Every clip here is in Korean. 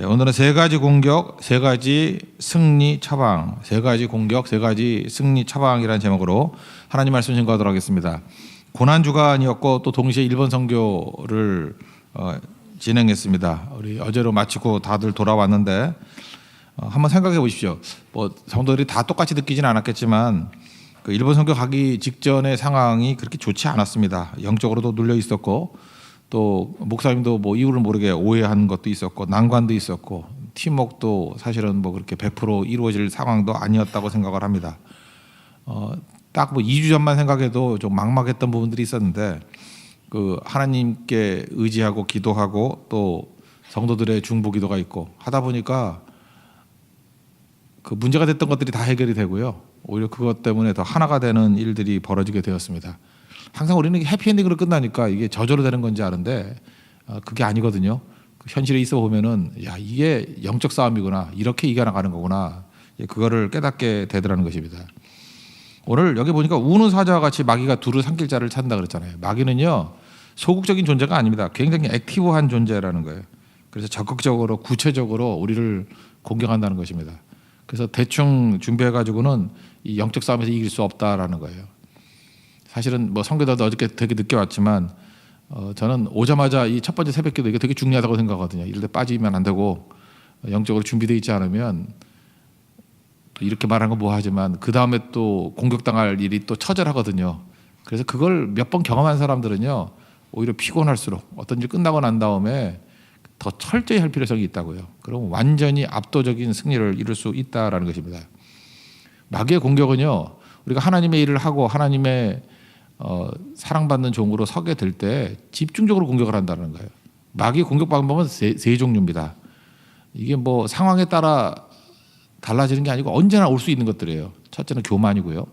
예, 오늘은 세 가지 공격, 세 가지 승리 처방, 세 가지 공격, 세 가지 승리 처방이라는 제목으로 하나님 말씀 증거하도록 하겠습니다. 고난 주간이었고 또 동시에 일본 선교를 어, 진행했습니다. 우리 어제로 마치고 다들 돌아왔는데 어, 한번 생각해 보십시오. 뭐 성도들이 다 똑같이 느끼지는 않았겠지만 그 일본 선교 가기 직전의 상황이 그렇게 좋지 않았습니다. 영적으로도 눌려 있었고 또 목사님도 뭐 이유를 모르게 오해한 것도 있었고 난관도 있었고 팀워크도 사실은 뭐 그렇게 100% 이루어질 상황도 아니었다고 생각을 합니다. 어, 딱 뭐 2주 전만 생각해도 좀 막막했던 부분들이 있었는데 그 하나님께 의지하고 기도하고 또 성도들의 중보 기도가 있고 하다 보니까 그 문제가 됐던 것들이 다 해결이 되고요. 오히려 그것 때문에 더 하나가 되는 일들이 벌어지게 되었습니다. 항상 우리는 해피엔딩으로 끝나니까 이게 저절로 되는 건지 아는데 어, 그게 아니거든요. 그 현실에 있어 보면은 야 이게 영적 싸움이구나 이렇게 이겨나가는 거구나 예, 그거를 깨닫게 되더라는 것입니다. 오늘 여기 보니까 우는 사자와 같이 마귀가 두루 삼킬 자를 찾는다 그랬잖아요. 마귀는요 소극적인 존재가 아닙니다. 굉장히 액티브한 존재라는 거예요. 그래서 적극적으로 구체적으로 우리를 공격한다는 것입니다. 그래서 대충 준비해 가지고는 이 영적 싸움에서 이길 수 없다라는 거예요. 사실은 뭐 성교다도 어저께 되게 늦게 왔지만 어, 저는 오자마자 이 첫 번째 새벽기도 이게 되게 중요하다고 생각하거든요. 이럴 때 빠지면 안 되고 영적으로 준비되어 있지 않으면 또 이렇게 말하는 건 뭐하지만 그 다음에 또 공격당할 일이 또 처절하거든요. 그래서 그걸 몇 번 경험한 사람들은요 오히려 피곤할수록 어떤 일 끝나고 난 다음에 더 철저히 할 필요성이 있다고요. 그럼 완전히 압도적인 승리를 이룰 수 있다라는 것입니다. 마귀의 공격은요 우리가 하나님의 일을 하고 하나님의 어, 사랑받는 종으로 서게 될 때 집중적으로 공격을 한다는 거예요. 마귀 공격 방법은 세, 세 종류입니다. 이게 뭐 상황에 따라 달라지는 게 아니고 언제나 올 수 있는 것들이에요. 첫째는 교만이고요.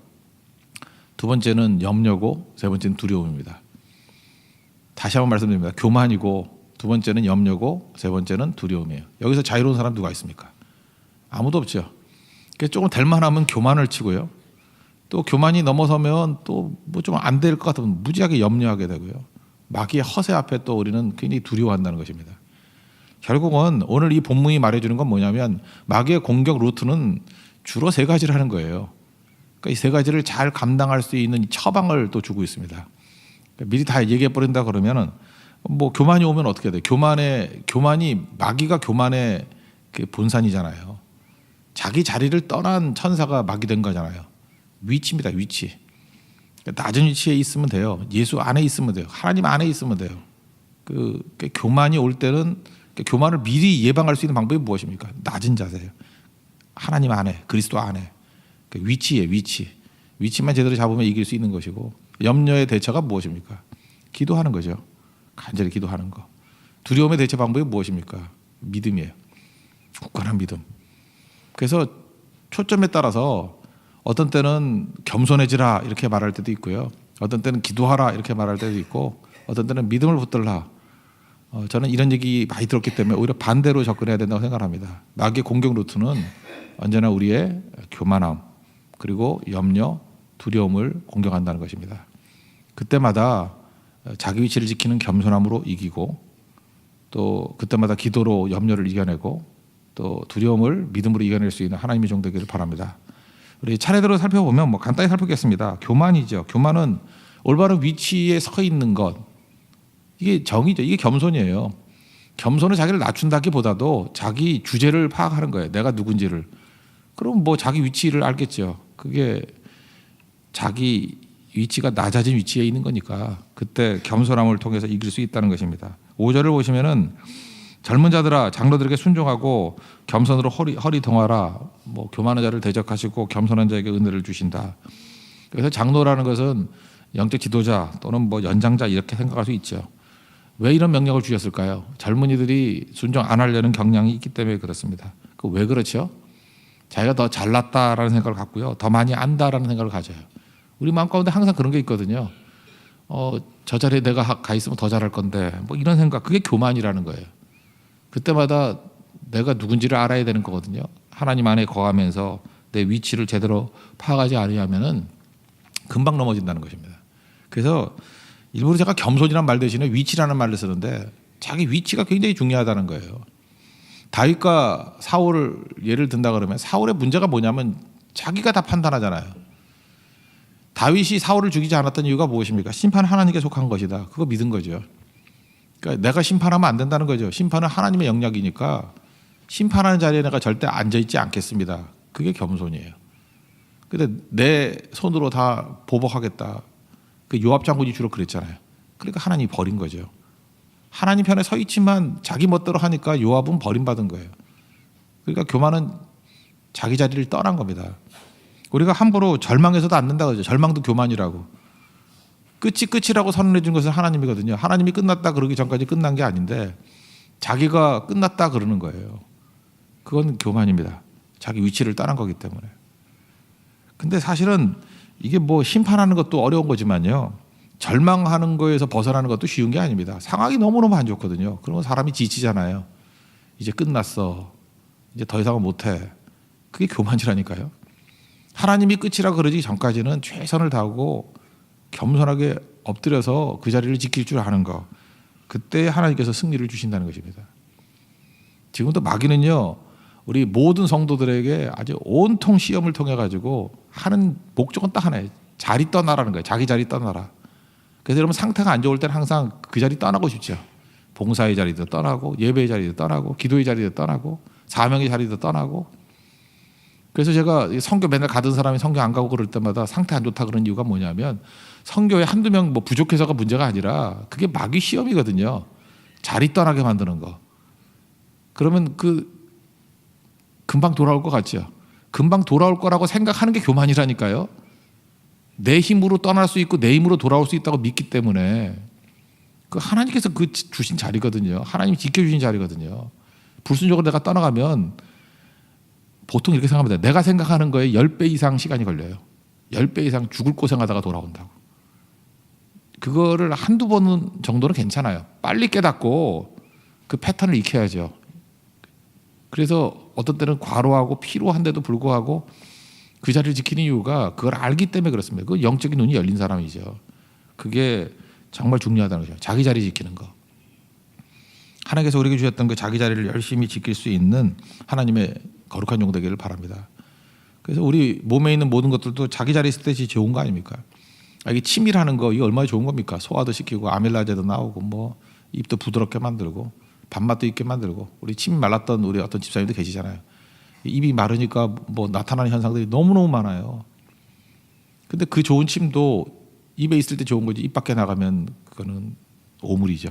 두 번째는 염려고 세 번째는 두려움입니다. 다시 한번 말씀드립니다. 교만이고 두 번째는 염려고 세 번째는 두려움이에요. 여기서 자유로운 사람 누가 있습니까? 아무도 없죠. 그래서 조금 될 만하면 교만을 치고요. 또 교만이 넘어서면 또 뭐 좀 안 될 것 같으면 무지하게 염려하게 되고요. 마귀의 허세 앞에 또 우리는 굉장히 두려워한다는 것입니다. 결국은 오늘 이 본문이 말해주는 건 뭐냐면 마귀의 공격 루트는 주로 세 가지를 하는 거예요. 그러니까 이 세 가지를 잘 감당할 수 있는 처방을 또 주고 있습니다. 그러니까 미리 다 얘기해 버린다 그러면은 뭐 교만이 오면 어떻게 돼? 교만의 교만이 마귀가 교만의 그 본산이잖아요. 자기 자리를 떠난 천사가 마귀 된 거잖아요. 위치입니다. 위치. 그러니까 낮은 위치에 있으면 돼요. 예수 안에 있으면 돼요. 하나님 안에 있으면 돼요. 그, 그 교만이 올 때는 그 교만을 미리 예방할 수 있는 방법이 무엇입니까? 낮은 자세예요. 하나님 안에, 그리스도 안에. 그 위치에 위치. 위치만 제대로 잡으면 이길 수 있는 것이고 염려의 대처가 무엇입니까? 기도하는 거죠. 간절히 기도하는 거. 두려움의 대처 방법이 무엇입니까? 믿음이에요. 굳건한 믿음. 그래서 초점에 따라서 어떤 때는 겸손해지라 이렇게 말할 때도 있고요. 어떤 때는 기도하라 이렇게 말할 때도 있고 어떤 때는 믿음을 붙들라. 어, 저는 이런 얘기 많이 들었기 때문에 오히려 반대로 접근해야 된다고 생각합니다. 마귀의 공격 루트는 언제나 우리의 교만함 그리고 염려, 두려움을 공격한다는 것입니다. 그때마다 자기 위치를 지키는 겸손함으로 이기고 또 그때마다 기도로 염려를 이겨내고 또 두려움을 믿음으로 이겨낼 수 있는 하나님의 종 되기를 바랍니다. 우리 차례대로 살펴보면 뭐 간단히 살펴보겠습니다. 교만이죠. 교만은 올바른 위치에 서 있는 것 이게 정의죠. 이게 겸손이에요. 겸손은 자기를 낮춘다기보다도 자기 주제를 파악하는 거예요. 내가 누군지를. 그럼 뭐 자기 위치를 알겠죠. 그게 자기 위치가 낮아진 위치에 있는 거니까 그때 겸손함을 통해서 이길 수 있다는 것입니다. 5절을 보시면은 젊은 자들아 장로들에게 순종하고 겸손으로 허리 허리 동하라 뭐 교만한 자를 대적하시고 겸손한 자에게 은혜를 주신다. 그래서 장로라는 것은 영적 지도자 또는 뭐 연장자 이렇게 생각할 수 있죠. 왜 이런 명령을 주셨을까요? 젊은이들이 순종 안 하려는 경향이 있기 때문에 그렇습니다. 그 왜 그렇죠? 자기가 더 잘났다라는 생각을 갖고요. 더 많이 안다라는 생각을 가져요. 우리 마음 가운데 항상 그런 게 있거든요. 어, 저 자리에 내가 가 있으면 더 잘할 건데 뭐 이런 생각 그게 교만이라는 거예요. 그때마다 내가 누군지를 알아야 되는 거거든요. 하나님 안에 거하면서 내 위치를 제대로 파악하지 않으면은 금방 넘어진다는 것입니다. 그래서 일부러 제가 겸손이란 말 대신에 위치라는 말을 쓰는데 자기 위치가 굉장히 중요하다는 거예요. 다윗과 사울을 예를 든다 그러면 사울의 문제가 뭐냐면 자기가 다 판단하잖아요. 다윗이 사울을 죽이지 않았던 이유가 무엇입니까? 심판 하나님께 속한 것이다. 그거 믿은 거죠. 그러니까 내가 심판하면 안 된다는 거죠. 심판은 하나님의 영역이니까 심판하는 자리에 내가 절대 앉아 있지 않겠습니다. 그게 겸손이에요. 근데 내 손으로 다 보복하겠다. 그 요압 장군이 주로 그랬잖아요. 그러니까 하나님이 버린 거죠. 하나님 편에 서 있지만 자기 멋대로 하니까 요압은 버림받은 거예요. 그러니까 교만은 자기 자리를 떠난 겁니다. 우리가 함부로 절망해서도 안 된다 그러죠. 절망도 교만이라고. 끝이 끝이라고 선언해 준 것은 하나님이거든요. 하나님이 끝났다 그러기 전까지 끝난 게 아닌데 자기가 끝났다 그러는 거예요. 그건 교만입니다. 자기 위치를 떠난 거기 때문에. 근데 사실은 이게 뭐 심판하는 것도 어려운 거지만요. 절망하는 거에서 벗어나는 것도 쉬운 게 아닙니다. 상황이 너무너무 안 좋거든요. 그러면 사람이 지치잖아요. 이제 끝났어. 이제 더 이상은 못해. 그게 교만이라니까요. 하나님이 끝이라 그러기 전까지는 최선을 다하고 겸손하게 엎드려서 그 자리를 지킬 줄 아는 거. 그때 하나님께서 승리를 주신다는 것입니다. 지금도 마귀는요. 우리 모든 성도들에게 아주 온통 시험을 통해 가지고 하는 목적은 딱 하나예요. 자리 떠나라는 거예요. 자기 자리 떠나라. 그래서 여러분 상태가 안 좋을 때는 항상 그 자리 떠나고 싶죠. 봉사의 자리도 떠나고 예배의 자리도 떠나고 기도의 자리도 떠나고 사명의 자리도 떠나고 그래서 제가 성교 맨날 가던 사람이 성교 안 가고 그럴 때마다 상태 안 좋다 그런 이유가 뭐냐면 성교에 한두 명 뭐 부족해서가 문제가 아니라 그게 마귀 시험이거든요. 자리 떠나게 만드는 거. 그러면 그 금방 돌아올 것 같죠. 금방 돌아올 거라고 생각하는 게 교만이라니까요. 내 힘으로 떠날 수 있고 내 힘으로 돌아올 수 있다고 믿기 때문에 그 하나님께서 그 주신 자리거든요. 하나님이 지켜주신 자리거든요. 불순종으로 내가 떠나가면 보통 이렇게 생각합니다. 내가 생각하는 거에 10배 이상 시간이 걸려요. 10배 이상 죽을 고생하다가 돌아온다고. 그거를 한두 번 정도는 괜찮아요. 빨리 깨닫고 그 패턴을 익혀야죠. 그래서 어떤 때는 과로하고 피로한데도 불구하고 그 자리를 지키는 이유가 그걸 알기 때문에 그렇습니다. 그 영적인 눈이 열린 사람이죠. 그게 정말 중요하다는 거죠. 자기 자리 지키는 거. 하나님께서 우리에게 주셨던 그 자기 자리를 열심히 지킬 수 있는 하나님의 거룩한 용 되기를 바랍니다. 그래서 우리 몸에 있는 모든 것들도 자기 자리 있을 때 좋은 거 아닙니까? 아, 이게 치밀하는 거 이거 얼마나 좋은 겁니까? 소화도 시키고 아밀라제도 나오고 뭐 입도 부드럽게 만들고 밥맛도 있게 만들고 우리 침 말랐던 우리 어떤 집사님도 계시잖아요. 입이 마르니까 뭐 나타나는 현상들이 너무너무 많아요. 근데 그 좋은 침도 입에 있을 때 좋은 거지 입 밖에 나가면 그거는 오물이죠.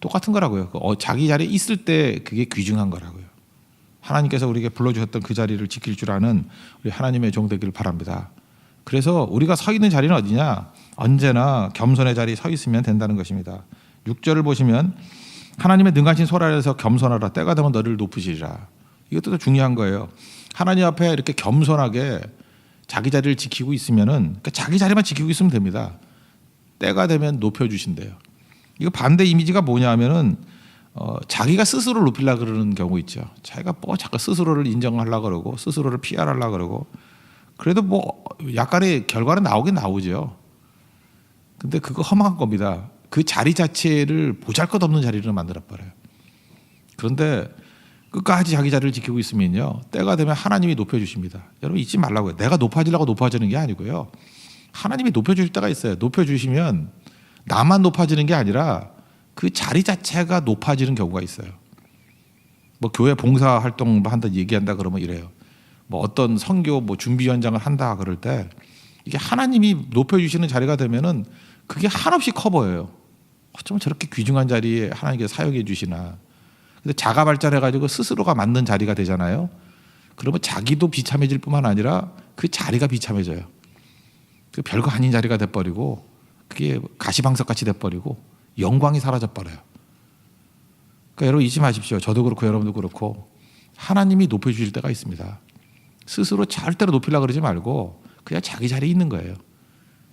똑같은 거라고요. 어, 자기 자리에 있을 때 그게 귀중한 거라고요. 하나님께서 우리에게 불러주셨던 그 자리를 지킬 줄 아는 우리 하나님의 종 되기를 바랍니다. 그래서 우리가 서 있는 자리는 어디냐? 언제나 겸손의 자리에 서 있으면 된다는 것입니다. 6절을 보시면 하나님의 능하신 손 아래서 겸손하라 때가 되면 너를 높으시리라. 이것도 중요한 거예요. 하나님 앞에 이렇게 겸손하게 자기 자리를 지키고 있으면은 그러니까 자기 자리만 지키고 있으면 됩니다. 때가 되면 높여 주신대요. 이거 반대 이미지가 뭐냐면은 어, 자기가 스스로를 높이려 그러는 경우 있죠. 자기가 뭐 자꾸 스스로를 인정하려 그러고 스스로를 피하려 그러고 그래도 뭐 약간의 결과는 나오긴 나오죠. 근데 그거 험한 겁니다. 그 자리 자체를 보잘것없는 자리를 만들어 버려요. 그런데 끝까지 자기 자리를 지키고 있으면요. 때가 되면 하나님이 높여 주십니다. 여러분 잊지 말라고요. 내가 높아지려고 높아지는 게 아니고요. 하나님이 높여 주실 때가 있어요. 높여 주시면 나만 높아지는 게 아니라 그 자리 자체가 높아지는 경우가 있어요. 뭐 교회 봉사 활동 한다 얘기한다 그러면 이래요. 뭐 어떤 선교 뭐 준비 현장을 한다 그럴 때 이게 하나님이 높여 주시는 자리가 되면은 그게 한없이 커 보여요. 어쩌면 저렇게 귀중한 자리에 하나님께서 사용해 주시나. 근데 자가 발전해 가지고 스스로가 맞는 자리가 되잖아요. 그러면 자기도 비참해질 뿐만 아니라 그 자리가 비참해져요. 그 별거 아닌 자리가 돼 버리고 그게 가시방석 같이 돼 버리고 영광이 사라져 버려요. 그러니까 여러분 잊지 마십시오. 저도 그렇고 여러분도 그렇고 하나님이 높여 주실 때가 있습니다. 스스로 절대로 높이려 그러지 말고 그냥 자기 자리에 있는 거예요.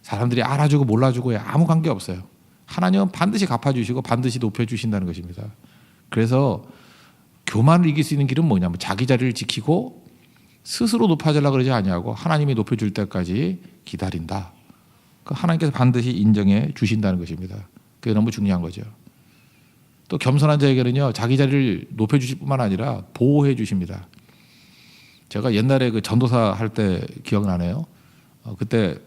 사람들이 알아주고 몰라주고에 아무 관계 없어요. 하나님은 반드시 갚아주시고 반드시 높여주신다는 것입니다. 그래서 교만을 이길 수 있는 길은 뭐냐면 자기 자리를 지키고 스스로 높아지려 그러지 아니하고 하나님이 높여줄 때까지 기다린다. 그 하나님께서 반드시 인정해 주신다는 것입니다. 그게 너무 중요한 거죠. 또 겸손한 자에게는요 자기 자리를 높여 주실 뿐만 아니라 보호해 주십니다. 제가 옛날에 그 전도사 할 때 기억나네요. 어, 그때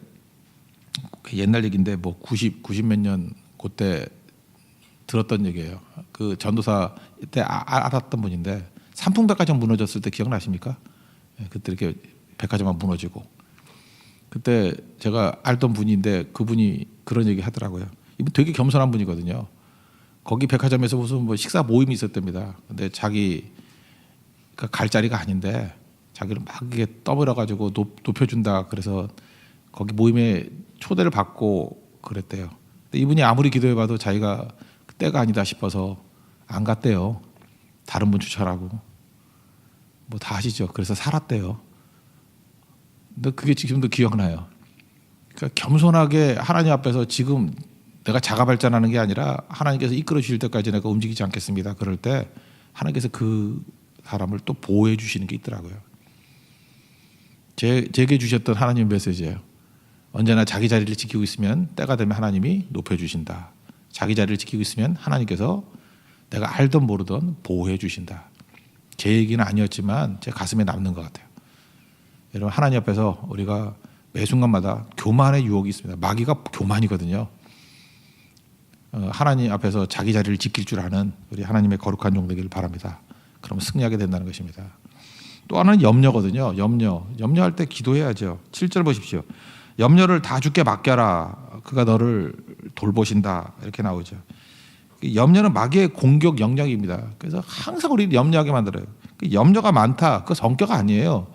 그 옛날 얘기인데 뭐 90, 90 몇 년 그때 들었던 얘기예요. 그 전도사 때 아- 아- 알았던 분인데 삼풍백화점 무너졌을 때 기억나십니까? 예, 그때 이렇게 백화점만 무너지고 그때 제가 알던 분인데 그분이 그런 얘기 하더라고요. 이분 되게 겸손한 분이거든요. 거기 백화점에서 무슨 뭐 식사 모임이 있었답니다. 근데 자기 그갈 자리가 아닌데 자기를 막 이게 떠밀어 가지고 높여준다. 그래서 거기 모임에 초대를 받고 그랬대요. 근데 이분이 아무리 기도해봐도 자기가 때가 아니다 싶어서 안 갔대요. 다른 분 추천하고 뭐 다 아시죠. 그래서 살았대요. 근데 그게 지금도 기억나요. 그러니까 겸손하게 하나님 앞에서 지금 내가 자가 발전하는 게 아니라 하나님께서 이끌어 주실 때까지 내가 움직이지 않겠습니다. 그럴 때 하나님께서 그 사람을 또 보호해 주시는 게 있더라고요. 제, 제게 주셨던 하나님 메시지예요. 언제나 자기 자리를 지키고 있으면 때가 되면 하나님이 높여 주신다. 자기 자리를 지키고 있으면 하나님께서 내가 알던 모르던 보호해 주신다. 제 얘기는 아니었지만 제 가슴에 남는 것 같아요. 여러분 하나님 앞에서 우리가 매 순간마다 교만의 유혹이 있습니다. 마귀가 교만이거든요. 어, 하나님 앞에서 자기 자리를 지킬 줄 아는 우리 하나님의 거룩한 종 되기를 바랍니다. 그러면 승리하게 된다는 것입니다. 또 하나는 염려거든요. 염려. 염려할 때 기도해야죠. 7절 보십시오. 염려를 다 주께 맡겨라. 그가 너를 돌보신다. 이렇게 나오죠. 염려는 마귀의 공격 영역입니다. 그래서 항상 우리를 염려하게 만들어요. 그 염려가 많다. 그 성격 아니에요.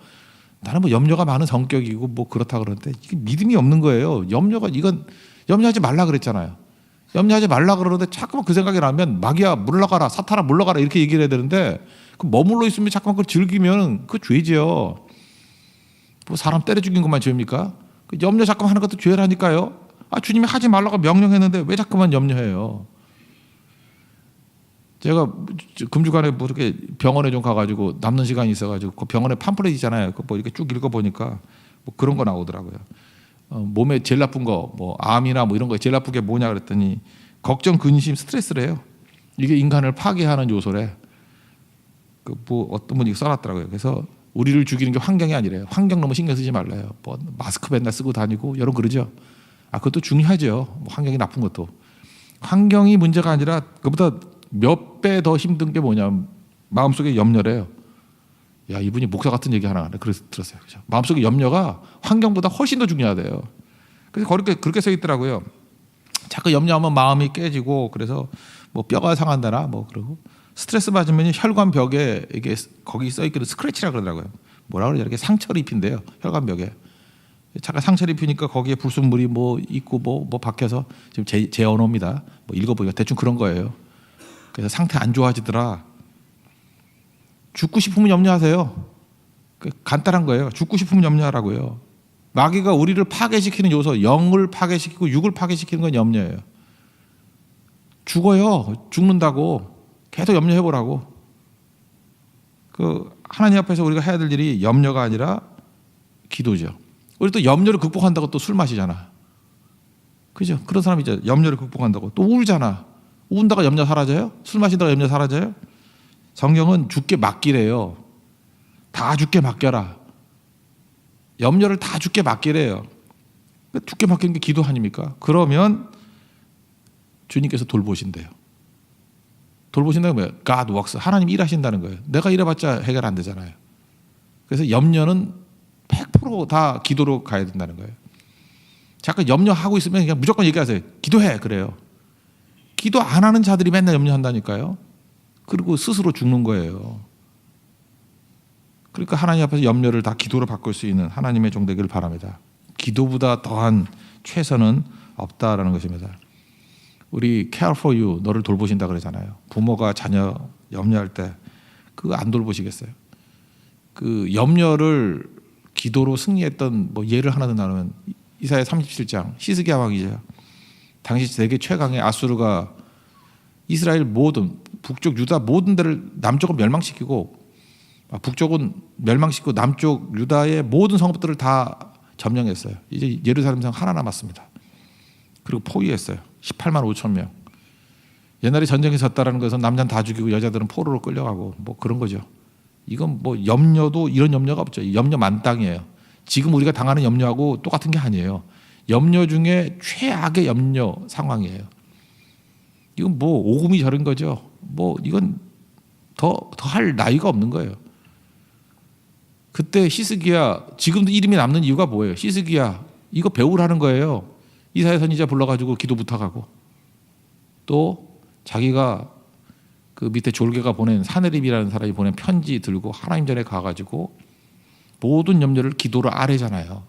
나는 뭐 염려가 많은 성격이고 뭐 그렇다 그러는데 이게 믿음이 없는 거예요. 염려가 이건 염려하지 말라 그랬잖아요. 염려하지 말라 그러는데 자꾸만 그 생각이 나면 마귀야 물러가라 사탄아 물러가라 이렇게 얘기를 해야 되는데 그 머물러 있으면 자꾸만 그걸 즐기면 그 죄지요. 뭐 사람 때려 죽인 것만 죄입니까? 그 염려 자꾸만 하는 것도 죄라니까요. 아 주님이 하지 말라고 명령했는데 왜 자꾸만 염려해요? 제가 금주간에 뭐 이렇게 병원에 좀 가가지고 남는 시간이 있어가지고 그 병원에 팜플렛 있잖아요. 그뭐 이렇게 쭉 읽어보니까 뭐 그런 거 나오더라고요. 어, 몸에 제일 나쁜 거, 뭐 암이나 뭐 이런 거 제일 나쁜 게 뭐냐 그랬더니 걱정, 근심, 스트레스래요. 이게 인간을 파괴하는 요소래. 그 뭐 어떤 분이 써놨더라고요. 그래서 우리를 죽이는 게 환경이 아니래요. 환경 너무 신경 쓰지 말래요. 뭐 마스크 맨날 쓰고 다니고 여러 그러죠. 아 그것도 중요하죠. 뭐 환경이 나쁜 것도 환경이 문제가 아니라 그보다 몇 배 더 힘든 게 뭐냐 마음속에 염려래요. 야 이분이 목사 같은 얘기 하나 하네. 그래서 들었어요. 그죠? 마음속에 염려가 환경보다 훨씬 더 중요하대요. 그래서 그렇게 그렇게 써 있더라고요. 자꾸 염려하면 마음이 깨지고 그래서 뭐 뼈가 상한다나 뭐 그러고 스트레스 받으면 혈관 벽에 이게 거기 써 있기를 스크래치라 그러더라고요. 뭐라 그러죠? 이렇게 상처를 입힌대요. 혈관 벽에. 잠깐 상처를 입히니까 거기에 불순물이 뭐 있고 뭐뭐 박혀서 지금 제, 제 언어입니다. 뭐 읽어보니까 대충 그런 거예요. 그래서 상태 안 좋아지더라. 죽고 싶으면 염려하세요. 그 간단한 거예요. 죽고 싶으면 염려하라고요. 마귀가 우리를 파괴시키는 요소, 영을 파괴시키고 육을 파괴시키는 건 염려예요. 죽어요. 죽는다고 계속 염려해 보라고. 그 하나님 앞에서 우리가 해야 될 일이 염려가 아니라 기도죠. 우리 또 염려를 극복한다고 또 술 마시잖아. 그죠? 그런 사람 이제 염려를 극복한다고 또 울잖아. 운다가 염려 사라져요? 술 마신다가 염려 사라져요? 성경은 죽게 맡기래요. 다 죽게 맡겨라. 염려를 다 죽게 맡기래요. 죽게 맡기는 게 기도 아닙니까? 그러면 주님께서 돌보신대요. 돌보신다는 뭐예요? God works. 하나님 일하신다는 거예요. 내가 일해봤자 해결 안 되잖아요. 그래서 염려는 100%다 기도로 가야 된다는 거예요. 잠깐 염려하고 있으면 그냥 무조건 얘기하세요. 기도해 그래요. 기도 안 하는 자들이 맨날 염려한다니까요. 그리고 스스로 죽는 거예요. 그러니까 하나님 앞에서 염려를 다 기도로 바꿀 수 있는 하나님의 종 되기를 바랍니다. 기도보다 더한 최선은 없다라는 것입니다. 우리 care for you 너를 돌보신다 그러잖아요. 부모가 자녀 염려할 때 그거 안 돌보시겠어요? 그 염려를 기도로 승리했던 뭐 예를 하나 더 나누면 이사야 37장 시스기야 왕이죠. 당시 세계 최강의 아수르가 이스라엘 모든 북쪽 유다 모든 데를 남쪽은 멸망시키고 아, 북쪽은 멸망시키고 남쪽 유다의 모든 성읍들을 다 점령했어요. 이제 예루살렘 성 하나 남았습니다. 그리고 포위했어요. 18만 5천 명. 옛날에 전쟁에 졌다라는 것은 남자는 다 죽이고 여자들은 포로로 끌려가고 뭐 그런 거죠. 이건 뭐 염려도 이런 염려가 없죠. 염려 만땅이에요. 지금 우리가 당하는 염려하고 똑같은 게 아니에요. 염려 중에 최악의 염려 상황이에요. 이건 뭐 오금이 저른 거죠. 뭐 이건 더 더 할 나이가 없는 거예요. 그때 히스기야 지금도 이름이 남는 이유가 뭐예요? 히스기야 이거 배우라는 거예요. 이사야 선지자 불러가지고 기도 부탁하고 또 자기가 그 밑에 졸개가 보낸 사내립이라는 사람이 보낸 편지 들고 하나님 전에 가가지고 모든 염려를 기도로 아래잖아요.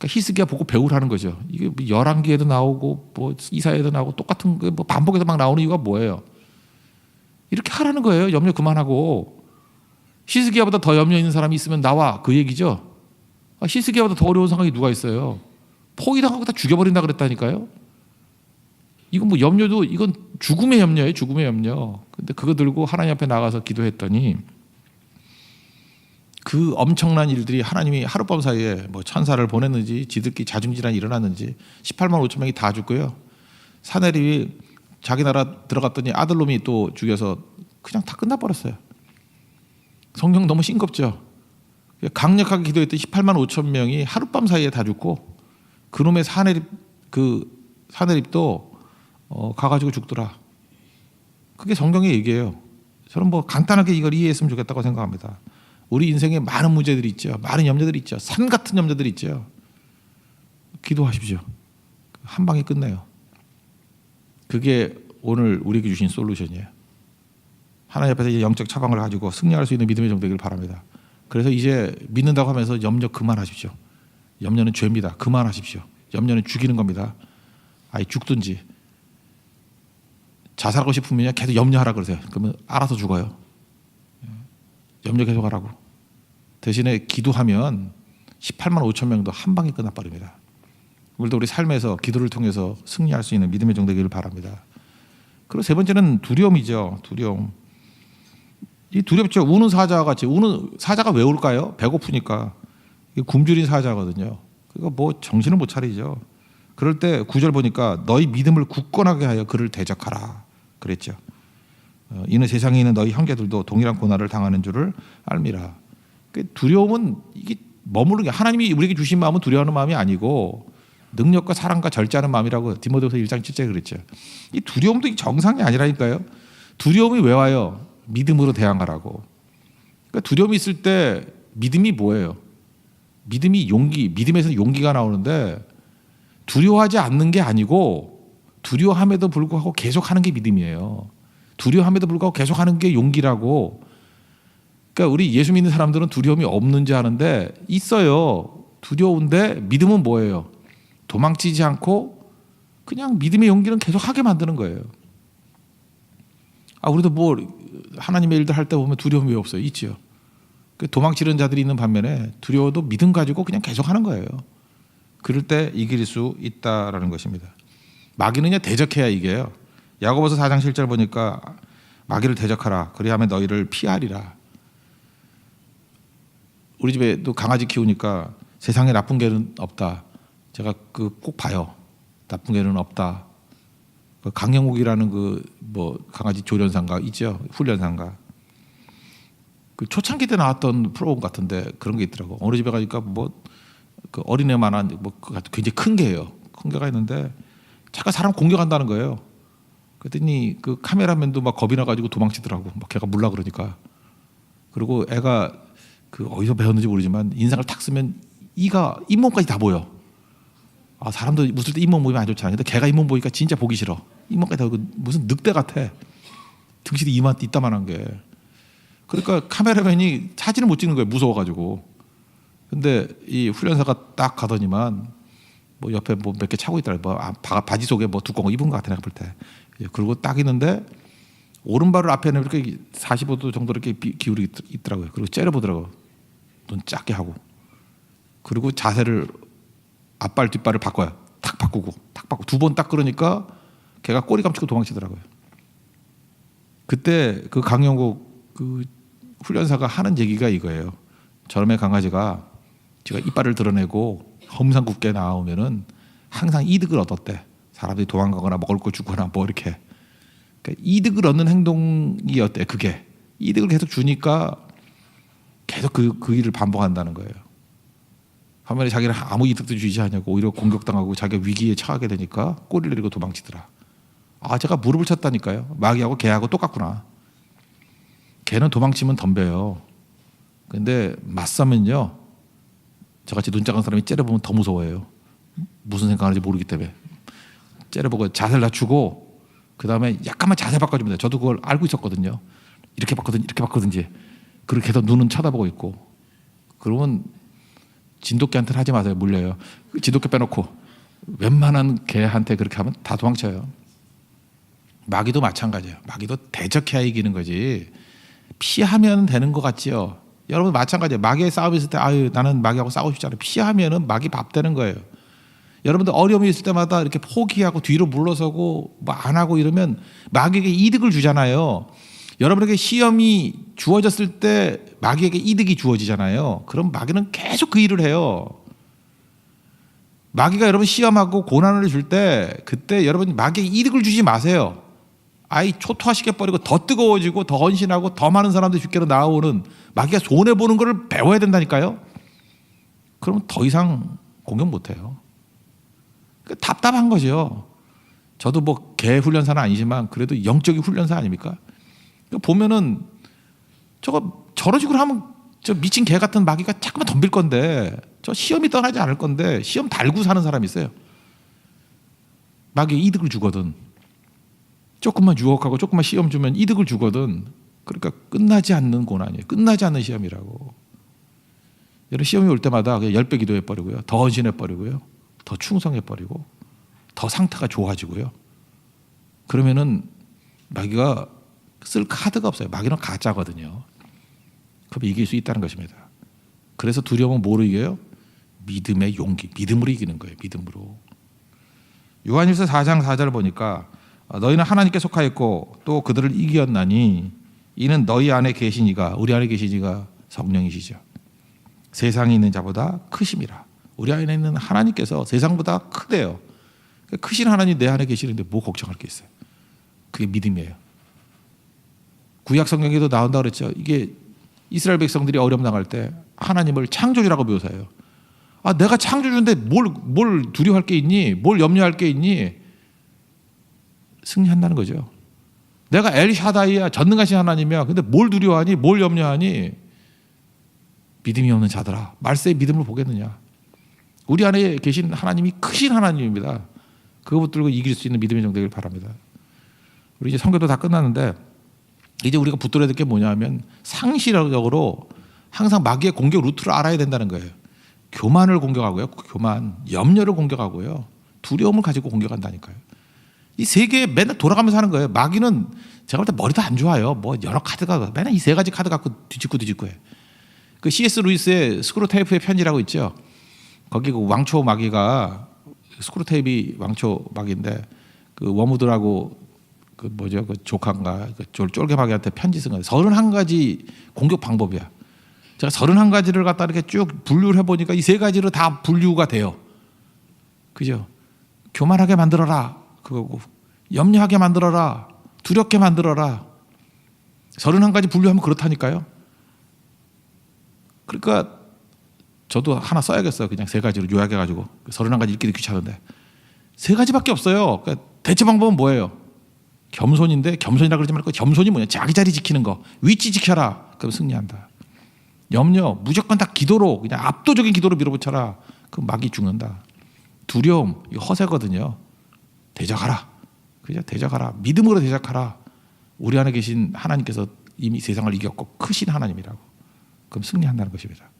그러니까 히스기야 보고 배우라는 거죠. 이게 뭐 열왕기에도 나오고 뭐 이사야에도 나오고 똑같은 거뭐 반복해서 막 나오는 이유가 뭐예요? 이렇게 하라는 거예요. 염려 그만하고 히스기야보다 더 염려 있는 사람이 있으면 나와 그 얘기죠. 아, 히스기야보다 더 어려운 상황이 누가 있어요? 포위당하고 다 죽여버린다 그랬다니까요. 이건 뭐 염려도 이건 죽음의 염려예요. 죽음의 염려. 근데 그거 들고 하나님 앞에 나가서 기도했더니 그 엄청난 일들이 하나님이 하룻밤 사이에 뭐 천사를 보냈는지 지들끼리 자중질환이 일어났는지 18만 5천 명이 다 죽고요. 사내립이 자기 나라 들어갔더니 아들놈이 또 죽여서 그냥 다 끝나버렸어요. 성경 너무 싱겁죠. 강력하게 기도했던 18만 5천 명이 하룻밤 사이에 다 죽고 그놈의 사내립 그 사내립도 어, 가가지고 죽더라. 그게 성경의 얘기예요. 저는 뭐 간단하게 이걸 이해했으면 좋겠다고 생각합니다. 우리 인생에 많은 문제들이 있죠. 많은 염려들이 있죠. 산 같은 염려들이 있죠. 기도하십시오. 한 방에 끝내요. 그게 오늘 우리에게 주신 솔루션이에요. 하나님 앞에서 영적 처방을 가지고 승리할 수 있는 믿음의 정되기를 바랍니다. 그래서 이제 믿는다고 하면서 염려 그만하십시오. 염려는 죄입니다. 그만하십시오. 염려는 죽이는 겁니다. 아예 죽든지 자살하고 싶으면 계속 염려하라 그러세요. 그러면 알아서 죽어요. 염려 계속 하라고. 대신에 기도하면 18만 5천 명도 한 방에 끝나버립니다. 오늘도 우리 삶에서 기도를 통해서 승리할 수 있는 믿음의 정되기를 바랍니다. 그리고 세 번째는 두려움이죠. 두려움. 이 두렵죠. 우는 사자와 같이 우는 사자가 왜 울까요? 배고프니까. 굶주린 사자거든요. 그거 뭐 정신을 못 차리죠. 그럴 때 구절 보니까 너희 믿음을 굳건하게 하여 그를 대적하라 그랬죠. 어, 이는 세상에 있는 너희 형제들도 동일한 고난을 당하는 줄을 알미라. 그 두려움은 이게 머무르는 게 하나님이 우리에게 주신 마음은 두려워하는 마음이 아니고 능력과 사랑과 절제하는 마음이라고 디모데후서 1장 7절에 그랬죠. 이 두려움도 정상이 아니라니까요. 두려움이 왜 와요? 믿음으로 대항하라고. 그러니까 두려움이 있을 때 믿음이 뭐예요? 믿음이 용기, 믿음에서 용기가 나오는데 두려워하지 않는 게 아니고 두려워함에도 불구하고 계속 하는 게 믿음이에요. 두려워함에도 불구하고 계속 하는 게 용기라고. 그러니까 우리 예수 믿는 사람들은 두려움이 없는지 아는데 있어요. 두려운데 믿음은 뭐예요? 도망치지 않고 그냥 믿음의 용기는 계속 하게 만드는 거예요. 아 우리도 뭐 하나님의 일들 할 때 보면 두려움이 왜 없어요? 있지요. 그 도망치는 자들이 있는 반면에 두려워도 믿음 가지고 그냥 계속 하는 거예요. 그럴 때 이길 수 있다라는 것입니다. 마귀는요 대적해야 이겨요. 야고보서 4장 7절 보니까 마귀를 대적하라. 그리하면 너희를 피하리라. 우리 집에도 강아지 키우니까 세상에 나쁜 개는 없다. 제가 그 꼭 봐요. 나쁜 개는 없다. 그 강영욱이라는 그 뭐 강아지 조련상가 있죠 훈련상가. 그 초창기 때 나왔던 프로그램 같은데 그런 게 있더라고. 어느 집에 가니까 뭐 그 어린애만한 뭐 굉장히 큰 개예요. 큰 개가 있는데 잠깐 사람 공격한다는 거예요. 그랬더니 그 카메라맨도 막 겁이 나가지고 도망치더라고. 막 걔가 물라 그러니까. 그리고 애가 그 어디서 배웠는지 모르지만 인상을 탁 쓰면 이가 잇몸까지 다 보여. 아 사람도 웃을 때 잇몸 보이면 안 좋잖아. 근데 걔가 잇몸 보니까 진짜 보기 싫어. 잇몸까지 다 보고 무슨 늑대 같아. 등실이 이만 이따만한 게. 그러니까 카메라맨이 사진을 못 찍는 거예요. 무서워가지고. 근데 이 훈련사가 딱 가더니만 뭐 옆에 뭐 몇 개 차고 있더라. 뭐 아, 바, 바지 속에 뭐 두꺼운 거 입은 것 같아 내가 볼 때. 예, 그리고 딱 있는데 오른발을 앞에는 이렇게 45도 정도 이렇게 비- 기울이 있- 있더라고요. 그리고 째려보더라고. 눈 작게 하고. 그리고 자세를 앞발 뒷발을 바꿔요. 탁 바꾸고 탁 바꾸고 두 번 딱 그러니까 걔가 꼬리 감추고 도망치더라고요. 그때 그 강영국 그 훈련사가 하는 얘기가 이거예요. 저놈의 강아지가 제가 이빨을 드러내고 험상궂게 나오면은 항상 이득을 얻었대. 사람들이 도망가거나 먹을 거 주거나 뭐 이렇게 그러니까 이득을 얻는 행동이었대 그게 이득을 계속 주니까 계속 그, 그 일을 반복한다는 거예요. 반면에 자기는 아무 이득도 주지 않냐고 오히려 공격당하고 자기가 위기에 처하게 되니까 꼬리를 내리고 도망치더라. 아 제가 무릎을 쳤다니까요. 마귀하고 개하고 똑같구나. 개는 도망치면 덤벼요. 근데 맞서면요. 저같이 눈 작은 사람이 째려보면 더 무서워해요. 무슨 생각하는지 모르기 때문에 째려보고 자세를 낮추고 그 다음에 약간만 자세 바꿔주면 돼요. 저도 그걸 알고 있었거든요. 이렇게 바거든 이렇게 바거든지 그렇게 계속 눈은 쳐다보고 있고 그러면 진돗개한테는 하지 마세요. 물려요. 진돗개 빼놓고 웬만한 개한테 그렇게 하면 다 도망쳐요. 마귀도 마찬가지예요. 마귀도 대적해야 이기는 거지. 피하면 되는 것 같지요. 여러분 마찬가지예요. 마귀의 싸움이 있을 때 아유 나는 마귀하고 싸우고 싶지 않아. 피하면은 마귀 밥 되는 거예요. 여러분들 어려움이 있을 때마다 이렇게 포기하고 뒤로 물러서고 뭐 안 하고 이러면 마귀에게 이득을 주잖아요. 여러분에게 시험이 주어졌을 때 마귀에게 이득이 주어지잖아요. 그럼 마귀는 계속 그 일을 해요. 마귀가 여러분 시험하고 고난을 줄 때 그때 여러분 마귀에 이득을 주지 마세요. 아이 초토화시켜 버리고 더 뜨거워지고 더 헌신하고 더 많은 사람들이 주께로 나오는 마귀가 손해 보는 것을 배워야 된다니까요. 그러면 더 이상 공격 못 해요. 그 답답한 거죠. 저도 뭐 개 훈련사는 아니지만 그래도 영적인 훈련사 아닙니까? 그 보면은 저거 저런 식으로 하면 저 미친 개 같은 마귀가 자꾸만 덤빌 건데 저 시험이 떠나지 않을 건데 시험 달고 사는 사람이 있어요. 마귀 이득을 주거든. 조금만 유혹하고 조금만 시험 주면 이득을 주거든. 그러니까 끝나지 않는 고난이에요. 끝나지 않는 시험이라고. 여러분 시험이 올 때마다 열배 기도해 버리고요. 더 헌신해 버리고요. 더 충성해 버리고 더 상태가 좋아지고요. 그러면은 마귀가 쓸 카드가 없어요. 마귀는 가짜거든요. 그럼 이길 수 있다는 것입니다. 그래서 두려움은 뭐로 이겨요? 믿음의 용기, 믿음으로 이기는 거예요. 믿음으로. 요한일서 4장 4절 보니까 너희는 하나님께 속하였고 또 그들을 이기었나니 이는 너희 안에 계시니가 우리 안에 계시니가 성령이시죠. 세상에 있는 자보다 크심이라. 우리 안에 있는 하나님께서 세상보다 크대요. 크신 하나님 내 안에 계시는데 뭐 걱정할 게 있어요. 그게 믿음이에요. 구약 성경에도 나온다 그랬죠. 이게 이스라엘 백성들이 어려움 당할 때 하나님을 창조주라고 묘사해요. 아, 내가 창조주인데 뭘, 뭘 두려워할 게 있니? 뭘 염려할 게 있니? 승리한다는 거죠. 내가 엘샤다이야, 전능하신 하나님이야. 근데 뭘 두려워하니? 뭘 염려하니? 믿음이 없는 자들아, 말세의 믿음을 보겠느냐? 우리 안에 계신 하나님이 크신 하나님입니다. 그거 붙들고 이길 수 있는 믿음의 정되길 바랍니다. 우리 이제 성교도 다 끝났는데 이제 우리가 붙들어야 될 게 뭐냐면 상시적으로 항상 마귀의 공격 루트를 알아야 된다는 거예요. 교만을 공격하고요. 교만, 염려를 공격하고요. 두려움을 가지고 공격한다니까요. 이 세 개 맨날 돌아가면서 하는 거예요. 마귀는 제가 볼 때 머리도 안 좋아요. 뭐 여러 카드가 맨날 이 세 가지 카드 갖고 뒤집고 뒤집고 해. 그 C.S. 루이스의 스크루테이프의 편지라고 있죠. 거기 그 왕초 마귀가 스크루테이프 왕초 마귀인데 그 워무드라고 그 뭐죠 그 조카인가 그 쫄- 쫄개마귀한테 편지 쓴 거예요. 서른 한 가지 공격 방법이야. 제가 서른 한 가지를 갖다 이렇게 쭉 분류를 해보니까 이 세 가지로 다 분류가 돼요. 그죠? 교만하게 만들어라 그거고 염려하게 만들어라 두렵게 만들어라 서른 한 가지 분류하면 그렇다니까요. 그러니까 저도 하나 써야겠어요. 그냥 세 가지로 요약해가지고 서른 한 가지 읽기도 귀찮은데 세 가지밖에 없어요. 그러니까 대체 방법은 뭐예요? 겸손인데 겸손이라 그러지 말고 겸손이 뭐냐? 자기 자리 지키는 거, 위치 지켜라. 그럼 승리한다. 염려 무조건 다 기도로 그냥 압도적인 기도로 밀어붙여라. 그럼 막이 죽는다. 두려움 이 허세거든요. 대적하라. 그죠? 대적하라. 믿음으로 대적하라. 우리 안에 계신 하나님께서 이미 세상을 이겼고 크신 하나님이라고. 그럼 승리한다는 것입니다.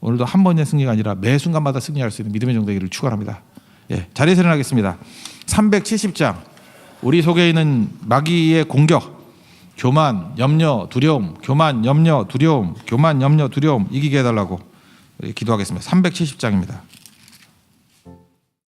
오늘도 한 번의 승리가 아니라 매 순간마다 승리할 수 있는 믿음의 정대기를 축원합니다. 예, 자리에서 일어나겠습니다. 370장 우리 속에 있는 마귀의 공격, 교만, 염려, 두려움, 교만, 염려, 두려움, 교만, 염려, 두려움 이기게 해달라고 기도하겠습니다. 370장입니다.